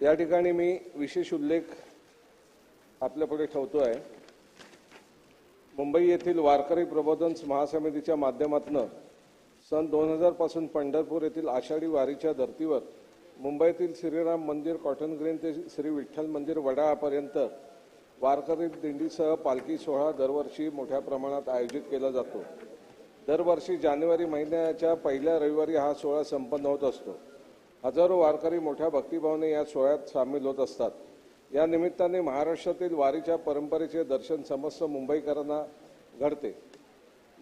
या ठिकाणी मी विशेष उल्लेख आपल्यापुढे ठेवतो आहे मुंबई येथील वारकरी प्रबोधन महासमितीच्या माध्यमातून सन दोन हजारपासून पंढरपूर येथील आषाढी वारीच्या धर्तीवर मुंबईतील श्रीराम मंदिर कॉटन ग्रीन ते श्री विठ्ठल मंदिर वडाळापर्यंत वारकरी दिंडीसह पालखी सोहळा दरवर्षी मोठ्या प्रमाणात आयोजित केला जातो. दरवर्षी जानेवारी महिन्याच्या पहिल्या रविवारी हा सोहळा संपन्न होत असतो. हजारो वारकरी मोठ्या भक्तिभावाने या सोहळ्यात सामील होत असतात. या निमित्ताने महाराष्ट्रातील वारीच्या परंपरेचे दर्शन समस्त मुंबईकरांना घडते.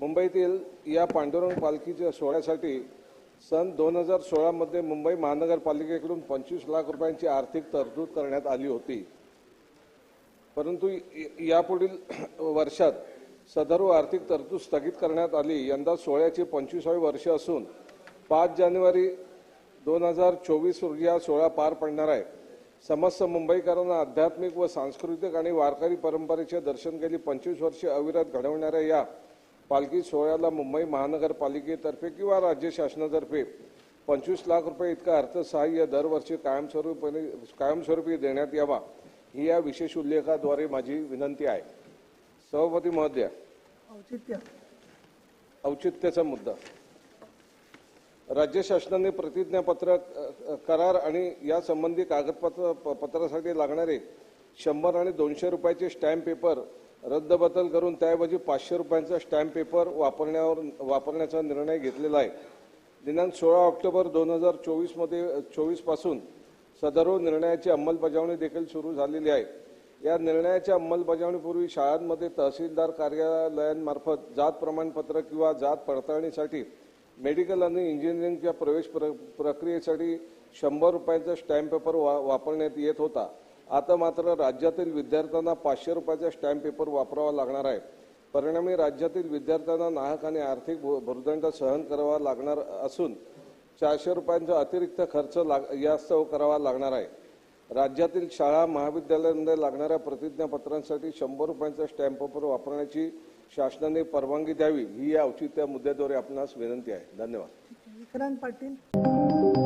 मुंबईतील या पांडुरंग पालखीच्या सोहळ्यासाठी सन दोन हजार सोळामध्ये मुंबई महानगरपालिकेकडून पंचवीस लाख रुपयांची आर्थिक तरतूद करण्यात आली होती. परंतु यापुढील वर्षात सदर्व आर्थिक तरतूद स्थगित करण्यात आली. यंदा सोहळ्याची पंचवीसावी वर्ष असून पाच जानेवारी दोन हजार चोवीस रोजी हा सोहळा पार पडणार आहे. समस्त मुंबईकरांना आध्यात्मिक व सांस्कृतिक आणि वारकरी परंपरेचे दर्शन गेली पंचवीस वर्षे अविरत घडवणाऱ्या या पालखी सोहळ्याला मुंबई महानगरपालिकेतर्फे किंवा राज्य शासनातर्फे पंचवीस लाख रुपये इतकं अर्थसहाय्य दरवर्षी कायमस्वरूपी कायमस्वरूपी देण्यात यावा ही या विशेष उल्लेखाद्वारे माझी विनंती आहे. सभापती महोदया. औचित्य. औचित्याचा मुद्दा. राज्य शासनाने प्रतिज्ञापत्र करार आणि यासंबंधी कागदपत्र प- पत्रासाठी लागणारे शंभर आणि दोनशे रुपयाचे स्टॅम्प पेपर रद्दबदल करून त्याऐवजी पाचशे रुपयांचा स्टॅम्प पेपर वापरण्यावर वापरण्याचा निर्णय घेतलेला आहे. दिनांक सोळा ऑक्टोबर दोन हजार चोवीसमध्ये चोवीसपासून सदरो निर्णयाची अंमलबजावणी देखील सुरू झालेली आहे. या निर्णयाच्या अंमलबजावणीपूर्वी शाळांमध्ये तहसीलदार कार्यालयांमार्फत जात प्रमाणपत्र किंवा जात पडताळणीसाठी मेडिकल आणि इंजिनिअरिंगच्या प्रवेश प्र प्रक्रियेसाठी शंभर रुपयांचा स्टॅम्प पेपर वा वापरण्यात येत होता. आता मात्र राज्यातील विद्यार्थ्यांना पाचशे रुपयाचा स्टॅम्प पेपर वापरावा लागणार आहे. परिणामी राज्यातील विद्यार्थ्यांना नाहक आणि आर्थिक भूर्दंड भुर्दंड सहन करावा लागणार असून चारशे रुपयांचा अतिरिक्त खर्च लाग यास्तव करावा लागणार आहे. राज्यातील शाळा महाविद्यालयांमध्ये लागणाऱ्या प्रतिज्ञापत्रांसाठी शंभर रुपयांचा स्टॅम्प पेपर वापरण्याची शासनाने परवानगी द्यावी ही या औचित्य मुद्द्याद्वारे आपणास विनंती आहे. धन्यवाद. विक्रांत पाटील.